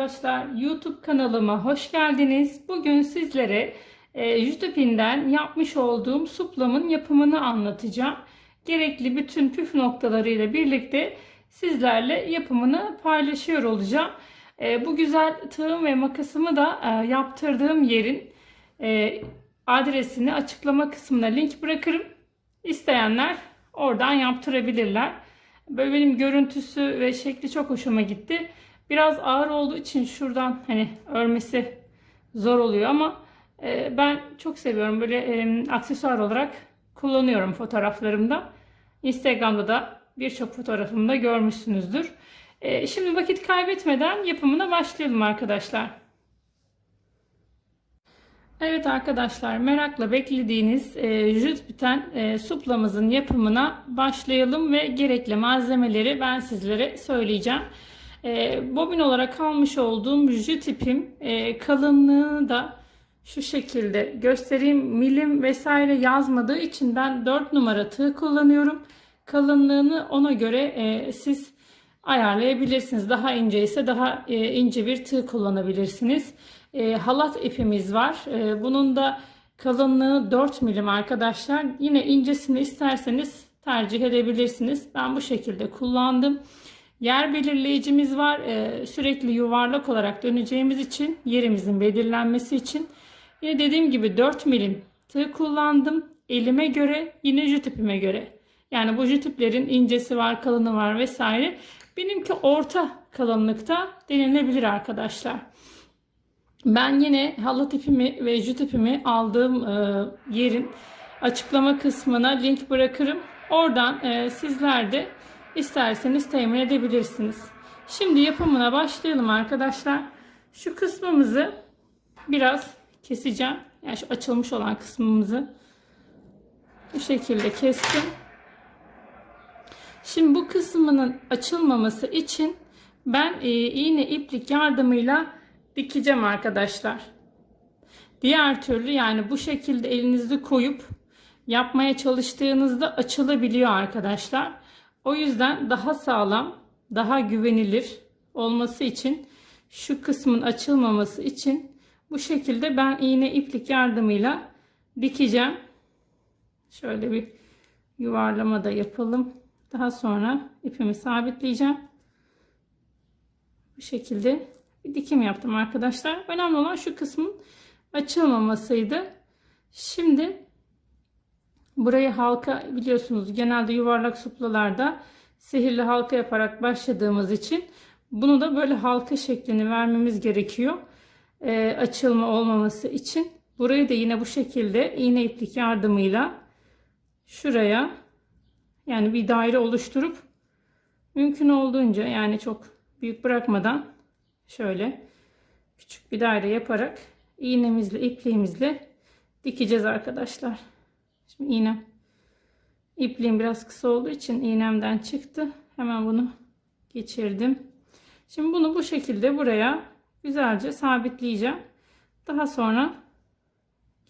Arkadaşlar, YouTube kanalıma hoş geldiniz. Bugün sizlere e, Jutepin'den yapmış olduğum suplamın yapımını anlatacağım. Gerekli bütün püf noktalarıyla birlikte sizlerle yapımını paylaşıyor olacağım. E, bu güzel tığım ve makasımı da e, yaptırdığım yerin e, adresini açıklama kısmına link bırakırım. İsteyenler oradan yaptırabilirler. Böyle benim görüntüsü ve şekli çok hoşuma gitti. Biraz ağır olduğu için şuradan hani örmesi zor oluyor ama e, ben çok seviyorum. Böyle e, aksesuar olarak kullanıyorum fotoğraflarımda. Instagram'da da birçok fotoğrafımda görmüşsünüzdür. E, şimdi vakit kaybetmeden yapımına başlayalım arkadaşlar. Evet arkadaşlar merakla beklediğiniz e, jüt biten e, suplamızın yapımına başlayalım ve gerekli malzemeleri ben sizlere söyleyeceğim. E, bobin olarak almış olduğum jüt ipim e, kalınlığını da şu şekilde göstereyim. Milim vesaire yazmadığı için ben 4 numara tığ kullanıyorum. Kalınlığını ona göre e, siz ayarlayabilirsiniz. Daha ince ise daha e, ince bir tığ kullanabilirsiniz. E, halat ipimiz var. E, bunun da kalınlığı 4 milim arkadaşlar. Yine incesini isterseniz tercih edebilirsiniz. Ben bu şekilde kullandım. Yer belirleyicimiz var. E, sürekli yuvarlak olarak döneceğimiz için yerimizin belirlenmesi için. Yine dediğim gibi 4 milim tığ kullandım. Elime göre yine jüt ipime göre. Yani bu jüt iplerin incesi var, kalını var vesaire. Benimki orta kalınlıkta denilebilir arkadaşlar. Ben yine halat ipimi ve jüt ipimi aldığım e, yerin açıklama kısmına link bırakırım. Oradan e, sizler de isterseniz temin edebilirsiniz. Şimdi yapımına başlayalım arkadaşlar. Şu kısmımızı biraz keseceğim. Yani şu açılmış olan kısmımızı bu şekilde kestim. Şimdi bu kısmının açılmaması için ben e, iğne iplik yardımıyla dikeceğim arkadaşlar. Diğer türlü yani bu şekilde elinizi koyup yapmaya çalıştığınızda açılabiliyor arkadaşlar. O yüzden daha sağlam, daha güvenilir olması için şu kısmın açılmaması için bu şekilde ben iğne iplik yardımıyla dikeceğim. Şöyle bir yuvarlama da yapalım. Daha sonra ipimi sabitleyeceğim. Bu şekilde bir dikim yaptım arkadaşlar. Önemli olan şu kısmın açılmamasıydı. Şimdi burayı halka biliyorsunuz genelde yuvarlak suplalarda sihirli halka yaparak başladığımız için bunu da böyle halka şeklini vermemiz gerekiyor. Ee, açılma olmaması için. Burayı da yine bu şekilde iğne iplik yardımıyla şuraya yani bir daire oluşturup mümkün olduğunca yani çok büyük bırakmadan şöyle küçük bir daire yaparak iğnemizle ipliğimizle dikeceğiz arkadaşlar. Şimdi iğnem ipliğim biraz kısa olduğu için iğnemden çıktı. Hemen bunu geçirdim. Şimdi bunu bu şekilde buraya güzelce sabitleyeceğim. Daha sonra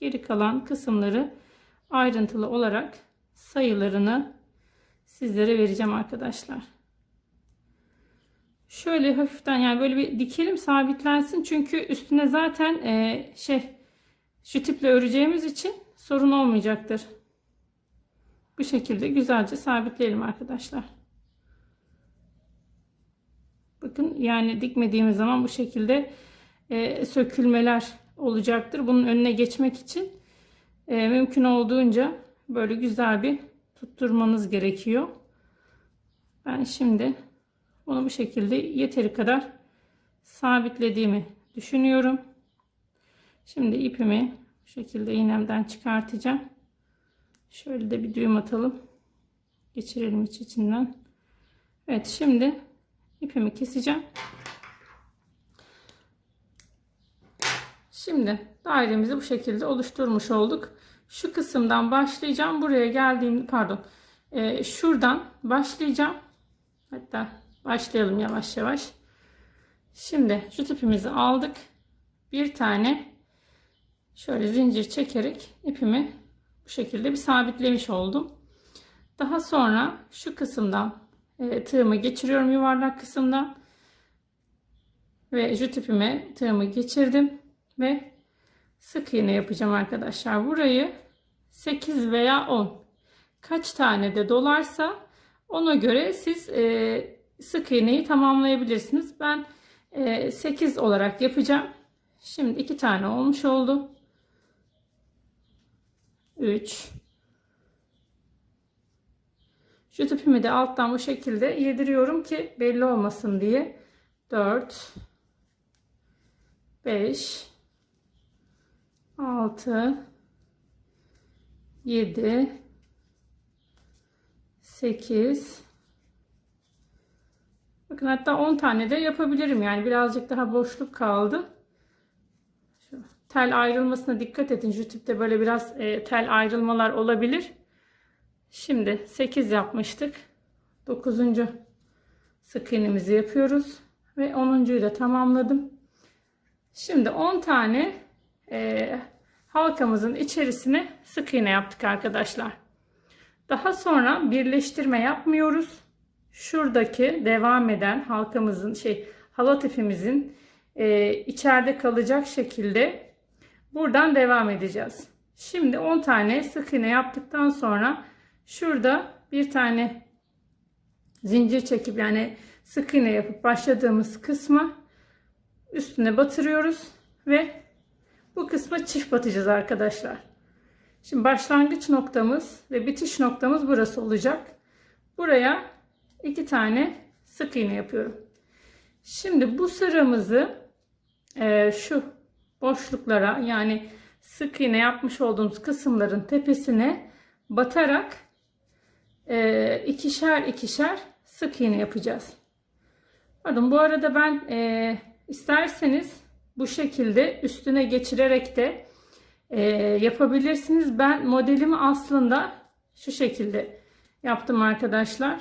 geri kalan kısımları ayrıntılı olarak sayılarını sizlere vereceğim arkadaşlar. Şöyle hafiften yani böyle bir dikelim sabitlensin. Çünkü üstüne zaten e, şey şu tiple öreceğimiz için sorun olmayacaktır. Bu şekilde güzelce sabitleyelim arkadaşlar. Bakın yani dikmediğimiz zaman bu şekilde e, sökülmeler olacaktır. Bunun önüne geçmek için e, mümkün olduğunca böyle güzel bir tutturmanız gerekiyor. Ben şimdi bunu bu şekilde yeteri kadar sabitlediğimi düşünüyorum. Şimdi ipimi şekilde iğnemden çıkartacağım. Şöyle de bir düğüm atalım. Geçirelim iç içinden. Evet şimdi ipimi keseceğim. Şimdi dairemizi bu şekilde oluşturmuş olduk. Şu kısımdan başlayacağım. Buraya geldiğim pardon. E, şuradan başlayacağım. Hatta başlayalım yavaş yavaş. Şimdi şu tipimizi aldık. Bir tane şöyle zincir çekerek ipimi bu şekilde bir sabitlemiş oldum. Daha sonra şu kısımdan e, tığımı geçiriyorum yuvarlak kısımdan. Ve jüt ipime tığımı geçirdim ve sık iğne yapacağım arkadaşlar. Burayı 8 veya 10 kaç tane de dolarsa ona göre siz e, sık iğneyi tamamlayabilirsiniz. Ben e, 8 olarak yapacağım. Şimdi 2 tane olmuş oldu. 3 Şu tüpümü de alttan bu şekilde yediriyorum ki belli olmasın diye. 4 5 6 7 8 Bakın hatta 10 tane de yapabilirim. Yani birazcık daha boşluk kaldı. Tel ayrılmasına dikkat edin. Şu tipte böyle biraz e, tel ayrılmalar olabilir. Şimdi 8 yapmıştık. 9. sık iğnemizi yapıyoruz. Ve 10.yu da tamamladım. Şimdi 10 tane e, halkamızın içerisine sık iğne yaptık arkadaşlar. Daha sonra birleştirme yapmıyoruz. Şuradaki devam eden halkamızın şey halat ipimizin e, içeride kalacak şekilde buradan devam edeceğiz. Şimdi 10 tane sık iğne yaptıktan sonra şurada bir tane zincir çekip yani sık iğne yapıp başladığımız kısma üstüne batırıyoruz ve bu kısma çift batacağız arkadaşlar. Şimdi başlangıç noktamız ve bitiş noktamız burası olacak. Buraya iki tane sık iğne yapıyorum. Şimdi bu sıramızı e, şu boşluklara yani sık iğne yapmış olduğumuz kısımların tepesine batarak e, ikişer ikişer sık iğne yapacağız. Pardon bu arada ben e, isterseniz bu şekilde üstüne geçirerek de e, yapabilirsiniz. Ben modelimi aslında şu şekilde yaptım arkadaşlar.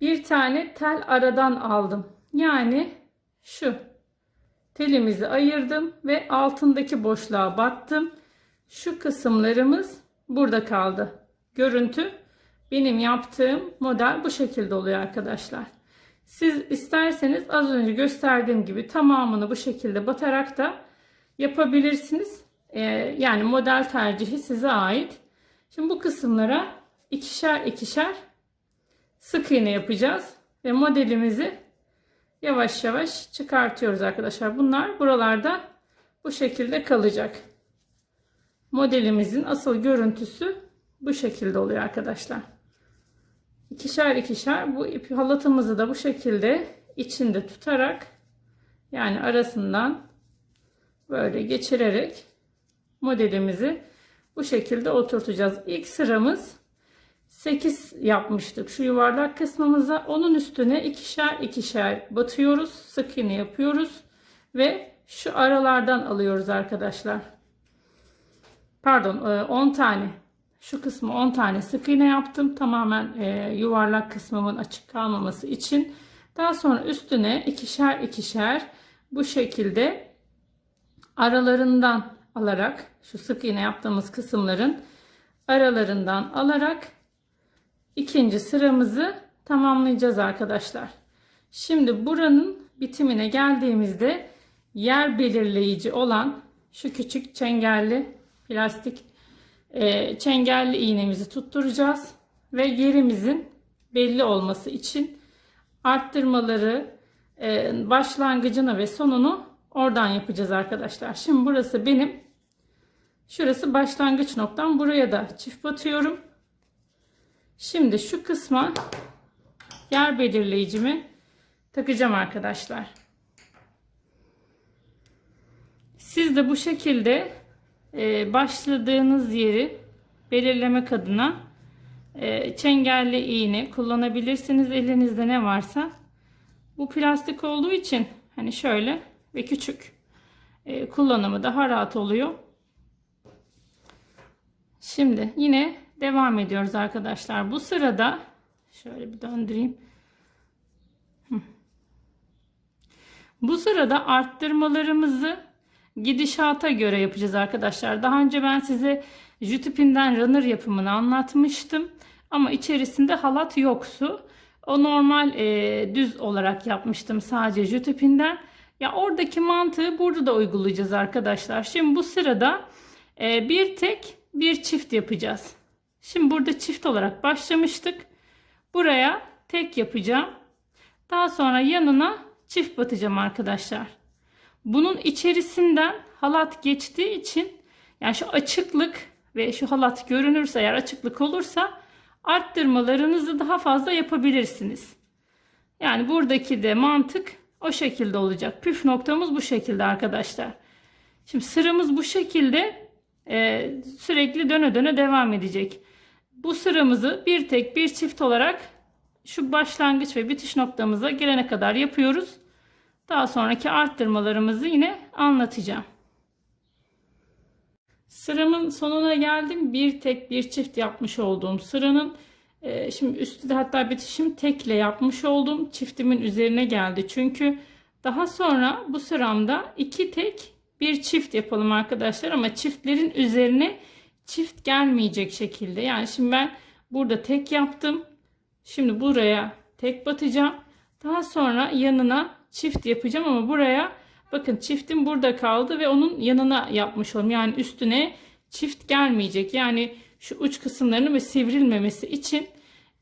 Bir tane tel aradan aldım. Yani şu telimizi ayırdım ve altındaki boşluğa battım. Şu kısımlarımız burada kaldı. Görüntü benim yaptığım model bu şekilde oluyor arkadaşlar. Siz isterseniz az önce gösterdiğim gibi tamamını bu şekilde batarak da yapabilirsiniz. Ee, yani model tercihi size ait. Şimdi bu kısımlara ikişer ikişer sık iğne yapacağız. Ve modelimizi yavaş yavaş çıkartıyoruz arkadaşlar. Bunlar buralarda bu şekilde kalacak. Modelimizin asıl görüntüsü bu şekilde oluyor arkadaşlar. İkişer ikişer bu ip halatımızı da bu şekilde içinde tutarak yani arasından böyle geçirerek modelimizi bu şekilde oturtacağız. İlk sıramız 8 yapmıştık şu yuvarlak kısmımıza. Onun üstüne ikişer ikişer batıyoruz. Sık iğne yapıyoruz ve şu aralardan alıyoruz arkadaşlar. Pardon 10 tane şu kısmı 10 tane sık iğne yaptım. Tamamen e, yuvarlak kısmımın açık kalmaması için. Daha sonra üstüne ikişer ikişer bu şekilde aralarından alarak şu sık iğne yaptığımız kısımların aralarından alarak ikinci sıramızı tamamlayacağız arkadaşlar. Şimdi buranın bitimine geldiğimizde yer belirleyici olan şu küçük çengelli plastik e, çengelli iğnemizi tutturacağız ve yerimizin belli olması için arttırmaları e, başlangıcını ve sonunu oradan yapacağız arkadaşlar. Şimdi burası benim şurası başlangıç noktam. Buraya da çift batıyorum. Şimdi şu kısma yer belirleyicimi takacağım arkadaşlar. Siz de bu şekilde e, başladığınız yeri belirlemek adına e, çengelli iğne kullanabilirsiniz. Elinizde ne varsa. Bu plastik olduğu için hani şöyle ve küçük e, kullanımı daha rahat oluyor. Şimdi yine devam ediyoruz arkadaşlar. Bu sırada şöyle bir döndüreyim. Bu sırada arttırmalarımızı gidişata göre yapacağız arkadaşlar. Daha önce ben size jütipinden runner yapımını anlatmıştım. Ama içerisinde halat yoksu. O normal e, düz olarak yapmıştım sadece jüt ipinden. Ya oradaki mantığı burada da uygulayacağız arkadaşlar. Şimdi bu sırada e, bir tek bir çift yapacağız. Şimdi burada çift olarak başlamıştık. Buraya tek yapacağım. Daha sonra yanına çift batacağım arkadaşlar. Bunun içerisinden halat geçtiği için yani şu açıklık ve şu halat görünürse eğer açıklık olursa arttırmalarınızı daha fazla yapabilirsiniz. Yani buradaki de mantık o şekilde olacak. Püf noktamız bu şekilde arkadaşlar. Şimdi sıramız bu şekilde e, sürekli döne döne devam edecek. Bu sıramızı bir tek bir çift olarak şu başlangıç ve bitiş noktamıza gelene kadar yapıyoruz. Daha sonraki arttırmalarımızı yine anlatacağım. Sıramın sonuna geldim. Bir tek bir çift yapmış olduğum sıranın e, şimdi üstü de hatta bitişim tekle yapmış olduğum çiftimin üzerine geldi. Çünkü daha sonra bu sıramda iki tek bir çift yapalım arkadaşlar ama çiftlerin üzerine çift gelmeyecek şekilde. Yani şimdi ben burada tek yaptım. Şimdi buraya tek batacağım. Daha sonra yanına çift yapacağım ama buraya bakın çiftim burada kaldı ve onun yanına yapmış oldum. Yani üstüne çift gelmeyecek. Yani şu uç kısımlarının ve sivrilmemesi için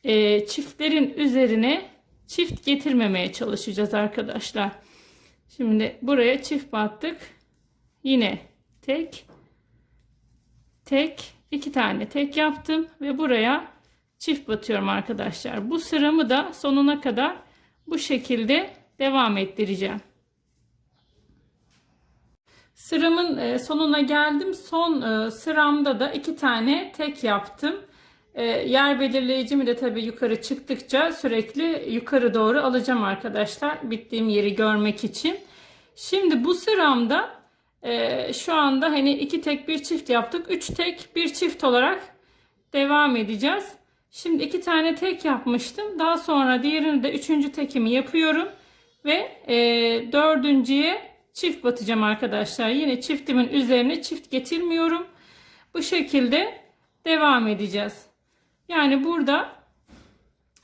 e, çiftlerin üzerine çift getirmemeye çalışacağız arkadaşlar. Şimdi buraya çift battık. Yine tek tek iki tane tek yaptım ve buraya çift batıyorum arkadaşlar. Bu sıramı da sonuna kadar bu şekilde devam ettireceğim. Sıramın e, sonuna geldim. Son e, sıramda da iki tane tek yaptım. E, yer belirleyicimi de tabii yukarı çıktıkça sürekli yukarı doğru alacağım arkadaşlar. Bittiğim yeri görmek için. Şimdi bu sıramda şu anda hani iki tek bir çift yaptık. Üç tek bir çift olarak devam edeceğiz. Şimdi iki tane tek yapmıştım. Daha sonra diğerini de üçüncü tekimi yapıyorum. Ve e, dördüncüye çift batacağım arkadaşlar. Yine çiftimin üzerine çift getirmiyorum. Bu şekilde devam edeceğiz. Yani burada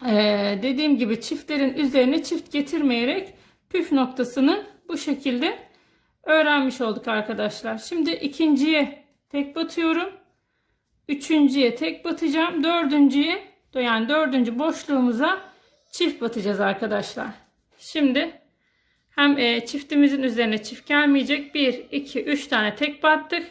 e, dediğim gibi çiftlerin üzerine çift getirmeyerek püf noktasını bu şekilde öğrenmiş olduk arkadaşlar. Şimdi ikinciye tek batıyorum. Üçüncüye tek batacağım. Dördüncüye yani dördüncü boşluğumuza çift batacağız arkadaşlar. Şimdi hem e, çiftimizin üzerine çift gelmeyecek. 1, 2, 3 tane tek battık.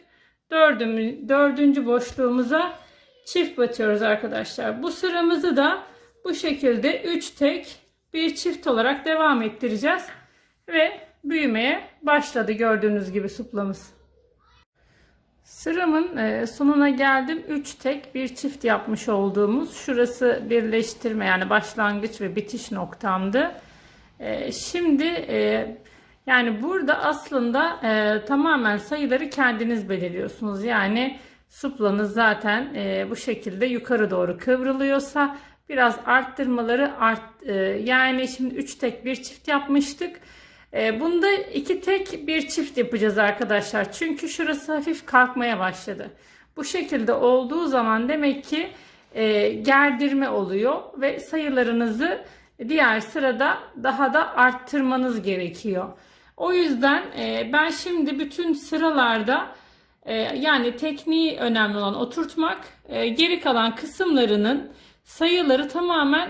Dördüncü, dördüncü boşluğumuza çift batıyoruz arkadaşlar. Bu sıramızı da bu şekilde 3 tek bir çift olarak devam ettireceğiz. Ve büyümeye başladı gördüğünüz gibi suplamız. Sıramın e, sonuna geldim. 3 tek bir çift yapmış olduğumuz şurası birleştirme yani başlangıç ve bitiş noktamdı. E, şimdi e, yani burada aslında tamamen sayıları kendiniz belirliyorsunuz. Yani suplanız zaten bu şekilde yukarı doğru kıvrılıyorsa biraz arttırmaları art yani şimdi 3 tek bir çift yapmıştık. Ee, bunda iki tek bir çift yapacağız arkadaşlar. Çünkü şurası hafif kalkmaya başladı. Bu şekilde olduğu zaman demek ki e, gerdirme oluyor ve sayılarınızı diğer sırada daha da arttırmanız gerekiyor. O yüzden e, ben şimdi bütün sıralarda e, yani tekniği önemli olan oturtmak, geri kalan kısımlarının sayıları tamamen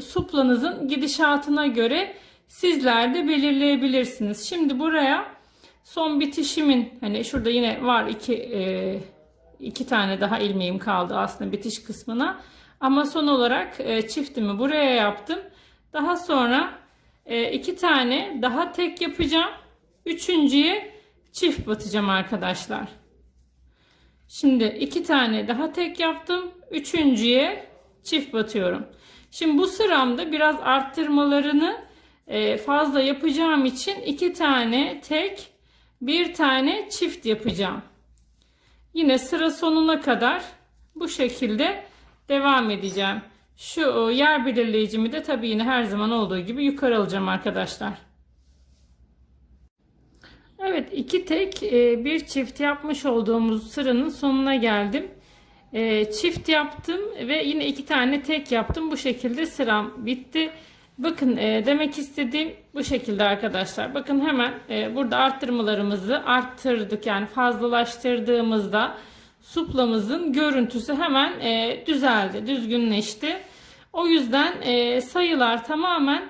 suplanızın gidişatına göre sizler de belirleyebilirsiniz. Şimdi buraya son bitişimin hani şurada yine var iki e, iki tane daha ilmeğim kaldı aslında bitiş kısmına. Ama son olarak e, çiftimi buraya yaptım. Daha sonra e, iki tane daha tek yapacağım. Üçüncüye çift batacağım arkadaşlar. Şimdi iki tane daha tek yaptım. Üçüncüye çift batıyorum. Şimdi bu sıramda biraz arttırmalarını fazla yapacağım için iki tane tek bir tane çift yapacağım. Yine sıra sonuna kadar bu şekilde devam edeceğim. Şu yer belirleyicimi de tabii yine her zaman olduğu gibi yukarı alacağım arkadaşlar. Evet iki tek e, bir çift yapmış olduğumuz sıranın sonuna geldim. e, çift yaptım ve yine iki tane tek yaptım. Bu şekilde sıram bitti. Bakın e, demek istediğim bu şekilde arkadaşlar. Bakın hemen e, burada arttırmalarımızı arttırdık. Yani fazlalaştırdığımızda suplamızın görüntüsü hemen e, düzeldi, düzgünleşti. O yüzden e, sayılar tamamen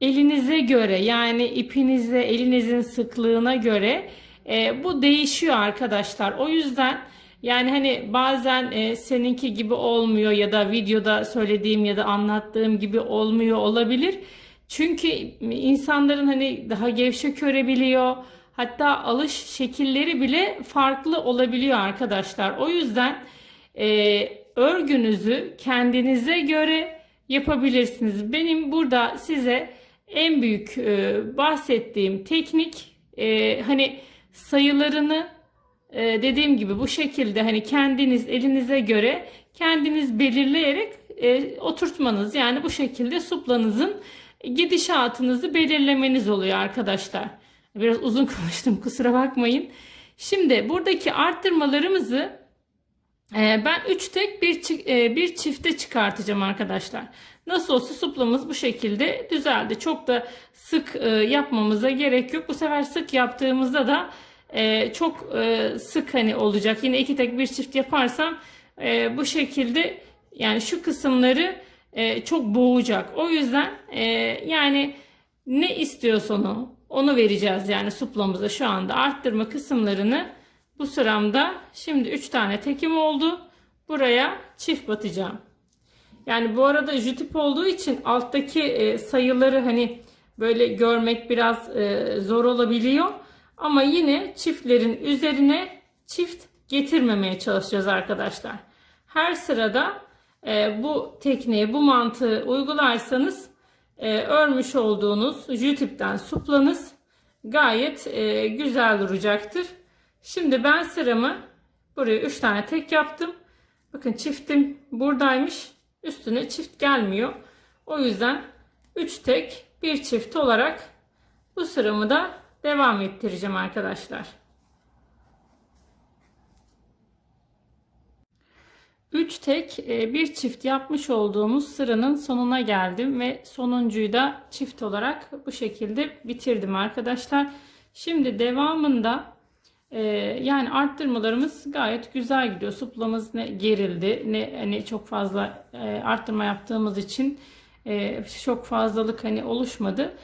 elinize göre yani ipinize, elinizin sıklığına göre e, bu değişiyor arkadaşlar. O yüzden yani hani bazen e, seninki gibi olmuyor ya da videoda söylediğim ya da anlattığım gibi olmuyor olabilir. Çünkü insanların hani daha gevşek örebiliyor. Hatta alış şekilleri bile farklı olabiliyor arkadaşlar. O yüzden e, örgünüzü kendinize göre yapabilirsiniz. Benim burada size en büyük e, bahsettiğim teknik e, hani sayılarını e, dediğim gibi bu şekilde hani kendiniz elinize göre kendiniz belirleyerek e, oturtmanız yani bu şekilde suplanızın gidişatınızı belirlemeniz oluyor arkadaşlar. Biraz uzun konuştum kusura bakmayın. Şimdi buradaki arttırmalarımızı e, ben 3 tek bir, e, bir çifte çıkartacağım arkadaşlar. Nasıl olsa suplamız bu şekilde düzeldi. Çok da sık e, yapmamıza gerek yok. Bu sefer sık yaptığımızda da e, çok e, sık hani olacak. Yine iki tek bir çift yaparsam e, bu şekilde yani şu kısımları e, çok boğacak. O yüzden e, yani ne istiyorsa onu onu vereceğiz yani suplamıza şu anda arttırma kısımlarını bu sıramda şimdi 3 tane tekim oldu. Buraya çift batacağım. Yani bu arada jütip olduğu için alttaki e, sayıları hani böyle görmek biraz e, zor olabiliyor. Ama yine çiftlerin üzerine çift getirmemeye çalışacağız arkadaşlar. Her sırada e, bu tekniği, bu mantığı uygularsanız e, örmüş olduğunuz jütipten suplanız gayet e, güzel duracaktır. Şimdi ben sıramı buraya 3 tane tek yaptım. Bakın çiftim buradaymış. Üstüne çift gelmiyor. O yüzden 3 tek bir çift olarak bu sıramı da devam ettireceğim arkadaşlar. 3 tek e, bir çift yapmış olduğumuz sıranın sonuna geldim ve sonuncuyu da çift olarak bu şekilde bitirdim arkadaşlar. Şimdi devamında e, yani arttırmalarımız gayet güzel gidiyor. Suplamız ne gerildi ne hani çok fazla e, arttırma yaptığımız için çok fazlalık hani oluşmadı.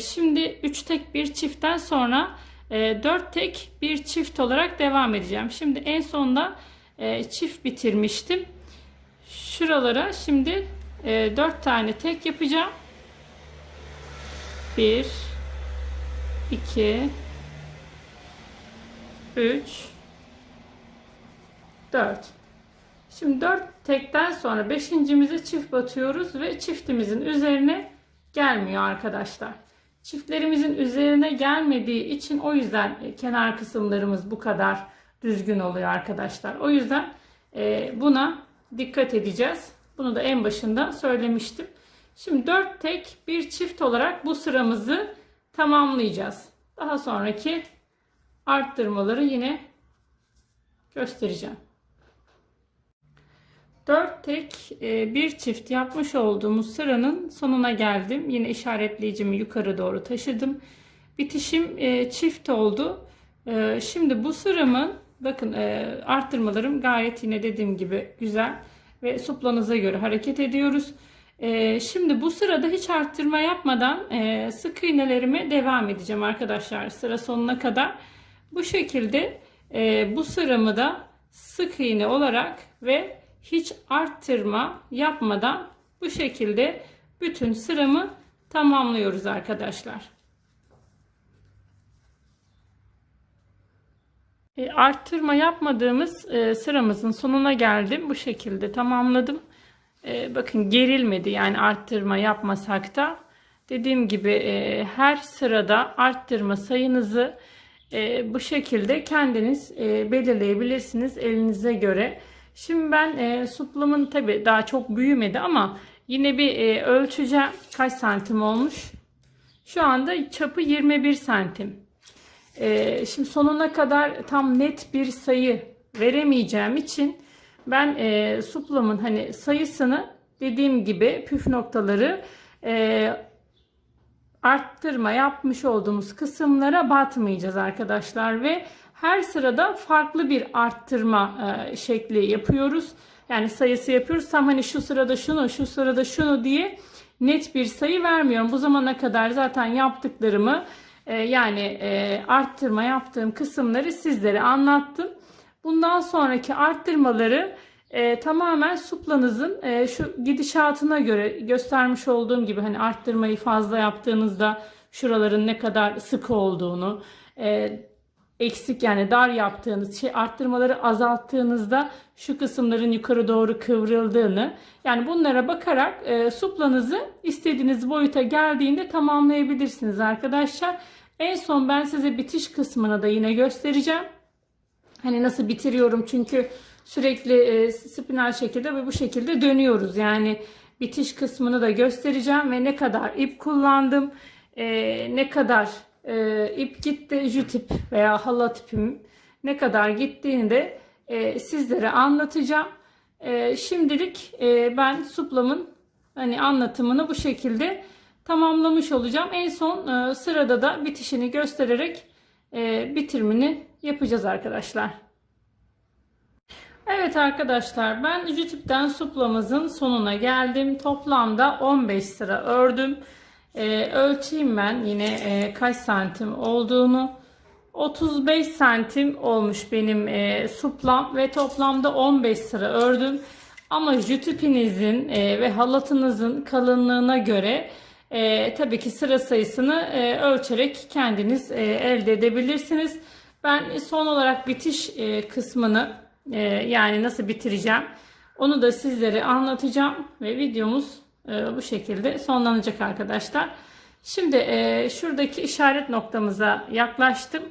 Şimdi 3 tek bir çiftten sonra 4 tek bir çift olarak devam edeceğim. Şimdi en sonda e, çift bitirmiştim. Şuralara şimdi e, 4 tane tek yapacağım. 1 2 3 4 Şimdi 4 tekten sonra 5.mize çift batıyoruz ve çiftimizin üzerine gelmiyor arkadaşlar. Çiftlerimizin üzerine gelmediği için o yüzden kenar kısımlarımız bu kadar düzgün oluyor arkadaşlar. O yüzden e, buna dikkat edeceğiz. Bunu da en başında söylemiştim. Şimdi 4 tek bir çift olarak bu sıramızı tamamlayacağız. Daha sonraki arttırmaları yine göstereceğim. 4 tek e, bir çift yapmış olduğumuz sıranın sonuna geldim. Yine işaretleyicimi yukarı doğru taşıdım. Bitişim e, çift oldu. E, şimdi bu sıramın Bakın arttırmalarım gayet yine dediğim gibi güzel ve suplanıza göre hareket ediyoruz. Şimdi bu sırada hiç arttırma yapmadan sık iğnelerime devam edeceğim arkadaşlar sıra sonuna kadar. Bu şekilde bu sıramı da sık iğne olarak ve hiç arttırma yapmadan bu şekilde bütün sıramı tamamlıyoruz arkadaşlar. E, arttırma yapmadığımız e, sıramızın sonuna geldim. Bu şekilde tamamladım. E, bakın gerilmedi yani arttırma yapmasak da. Dediğim gibi e, her sırada arttırma sayınızı e, bu şekilde kendiniz e, belirleyebilirsiniz elinize göre. Şimdi ben e, suplamın tabi daha çok büyümedi ama yine bir e, ölçeceğim kaç santim olmuş. Şu anda çapı 21 santim. Ee, şimdi sonuna kadar tam net bir sayı veremeyeceğim için ben e, suplamın hani sayısını dediğim gibi püf noktaları e, arttırma yapmış olduğumuz kısımlara batmayacağız arkadaşlar ve her sırada farklı bir arttırma e, şekli yapıyoruz. Yani sayısı yapıyoruz. Tam hani şu sırada şunu, şu sırada şunu diye net bir sayı vermiyorum. Bu zamana kadar zaten yaptıklarımı e, yani e, arttırma yaptığım kısımları sizlere anlattım. Bundan sonraki arttırmaları e, tamamen suplanızın e, şu gidişatına göre göstermiş olduğum gibi hani arttırmayı fazla yaptığınızda şuraların ne kadar sık olduğunu, e, eksik yani dar yaptığınız şey arttırmaları azalttığınızda şu kısımların yukarı doğru kıvrıldığını yani bunlara bakarak e, suplanızı istediğiniz boyuta geldiğinde tamamlayabilirsiniz arkadaşlar. En son ben size bitiş kısmını da yine göstereceğim. Hani nasıl bitiriyorum çünkü sürekli e, spinal şekilde ve bu şekilde dönüyoruz. Yani bitiş kısmını da göstereceğim ve ne kadar ip kullandım, e, ne kadar e, ip gitti, jütip veya halat ipim ne kadar gittiğini de e, sizlere anlatacağım. E, şimdilik e, ben suplamın hani anlatımını bu şekilde tamamlamış olacağım. En son e, sırada da bitişini göstererek e, bitirimini yapacağız arkadaşlar. Evet arkadaşlar ben Jütip'ten suplamızın sonuna geldim. Toplamda 15 sıra ördüm. Ee, ölçeyim ben yine e, kaç santim olduğunu. 35 santim olmuş benim e, suplam ve toplamda 15 sıra ördüm. Ama jütipinizin e, ve halatınızın kalınlığına göre e, tabii ki sıra sayısını e, ölçerek kendiniz e, elde edebilirsiniz. Ben son olarak bitiş e, kısmını e, yani nasıl bitireceğim onu da sizlere anlatacağım ve videomuz e, bu şekilde sonlanacak arkadaşlar. Şimdi e, şuradaki işaret noktamıza yaklaştım.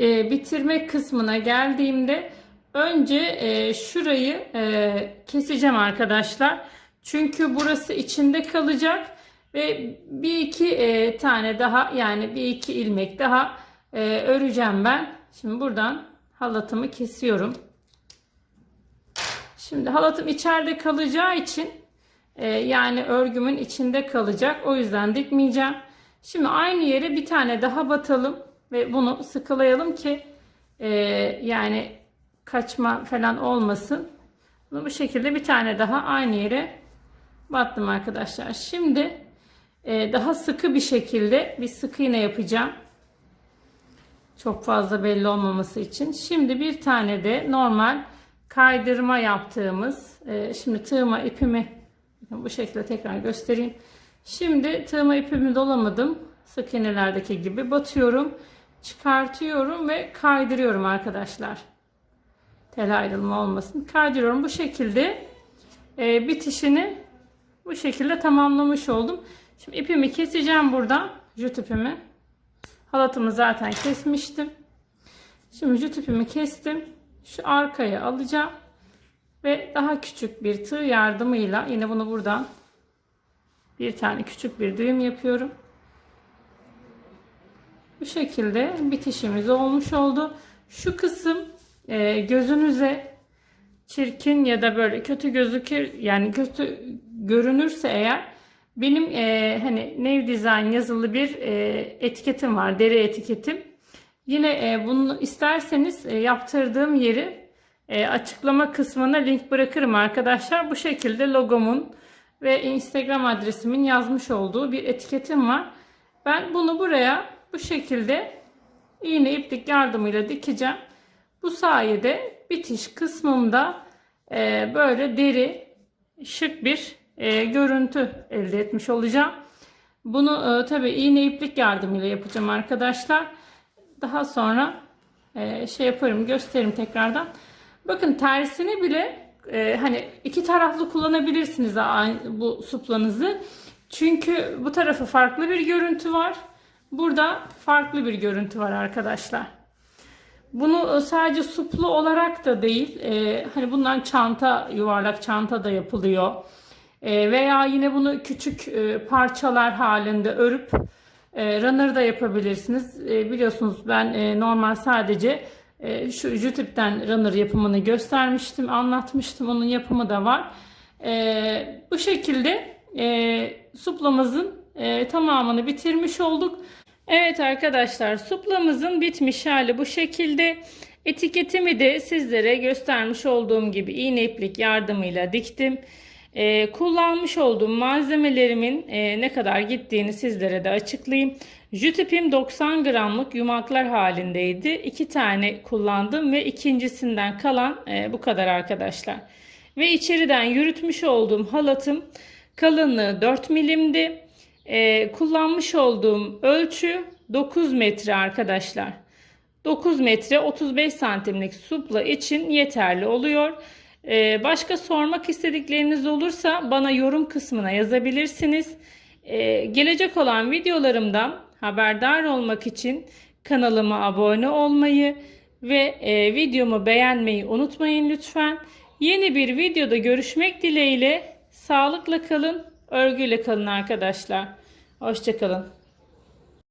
E, bitirme kısmına geldiğimde önce e, şurayı keseceğim arkadaşlar. Çünkü burası içinde kalacak ve bir iki tane daha yani bir iki ilmek daha öreceğim ben. Şimdi buradan halatımı kesiyorum. Şimdi halatım içeride kalacağı için e, yani örgümün içinde kalacak. O yüzden dikmeyeceğim. Şimdi aynı yere bir tane daha batalım ve bunu sıkılayalım ki e, yani kaçma falan olmasın. Bunu bu şekilde bir tane daha aynı yere battım arkadaşlar. Şimdi e, daha sıkı bir şekilde bir sık iğne yapacağım. Çok fazla belli olmaması için. Şimdi bir tane de normal kaydırma yaptığımız e, şimdi tığıma ipimi bu şekilde tekrar göstereyim. Şimdi tığıma ipimi dolamadım. Sık iğnelerdeki gibi batıyorum. Çıkartıyorum ve kaydırıyorum arkadaşlar. Tel ayrılma olmasın. Kaydırıyorum. Bu şekilde e, bitişini bu şekilde tamamlamış oldum. Şimdi ipimi keseceğim buradan. Jüt ipimi. Halatımı zaten kesmiştim. Şimdi jüt ipimi kestim. Şu arkaya alacağım. Ve daha küçük bir tığ yardımıyla yine bunu buradan bir tane küçük bir düğüm yapıyorum. Bu şekilde bitişimiz olmuş oldu. Şu kısım e, gözünüze çirkin ya da böyle kötü gözükür yani kötü görünürse eğer benim e, hani Nev Design yazılı bir e, etiketim var. Deri etiketim. Yine e, bunu isterseniz e, yaptırdığım yeri e, açıklama kısmına link bırakırım arkadaşlar. Bu şekilde logomun ve Instagram adresimin yazmış olduğu bir etiketim var. Ben bunu buraya bu şekilde iğne iplik yardımıyla dikeceğim. Bu sayede bitiş kısmımda e, böyle deri şık bir e, görüntü elde etmiş olacağım. Bunu e, tabi iğne iplik yardımıyla yapacağım arkadaşlar. Daha sonra e, şey yaparım gösteririm tekrardan. Bakın tersini bile e, hani iki taraflı kullanabilirsiniz bu suplanızı. Çünkü bu tarafı farklı bir görüntü var. Burada farklı bir görüntü var arkadaşlar. Bunu e, sadece suplu olarak da değil, e, hani bundan çanta, yuvarlak çanta da yapılıyor. E, veya yine bunu küçük e, parçalar halinde örüp e, runner da yapabilirsiniz. E, biliyorsunuz ben e, normal sadece e, şu YouTube'den runner yapımını göstermiştim, anlatmıştım. Onun yapımı da var. E, bu şekilde e, suplamızın e, tamamını bitirmiş olduk. Evet arkadaşlar suplamızın bitmiş hali bu şekilde. Etiketimi de sizlere göstermiş olduğum gibi iğne iplik yardımıyla diktim. Ee, kullanmış olduğum malzemelerimin e, ne kadar gittiğini sizlere de açıklayayım. Jüt ipim 90 gramlık yumaklar halindeydi. İki tane kullandım ve ikincisinden kalan e, bu kadar arkadaşlar. Ve içeriden yürütmüş olduğum halatım kalınlığı 4 milimdi. Ee, kullanmış olduğum ölçü 9 metre arkadaşlar. 9 metre 35 santimlik supla için yeterli oluyor. Ee, başka sormak istedikleriniz olursa bana yorum kısmına yazabilirsiniz. Ee, gelecek olan videolarımdan haberdar olmak için kanalıma abone olmayı ve e, videomu beğenmeyi unutmayın lütfen. Yeni bir videoda görüşmek dileğiyle sağlıkla kalın, örgüyle kalın arkadaşlar. Hoşçakalın.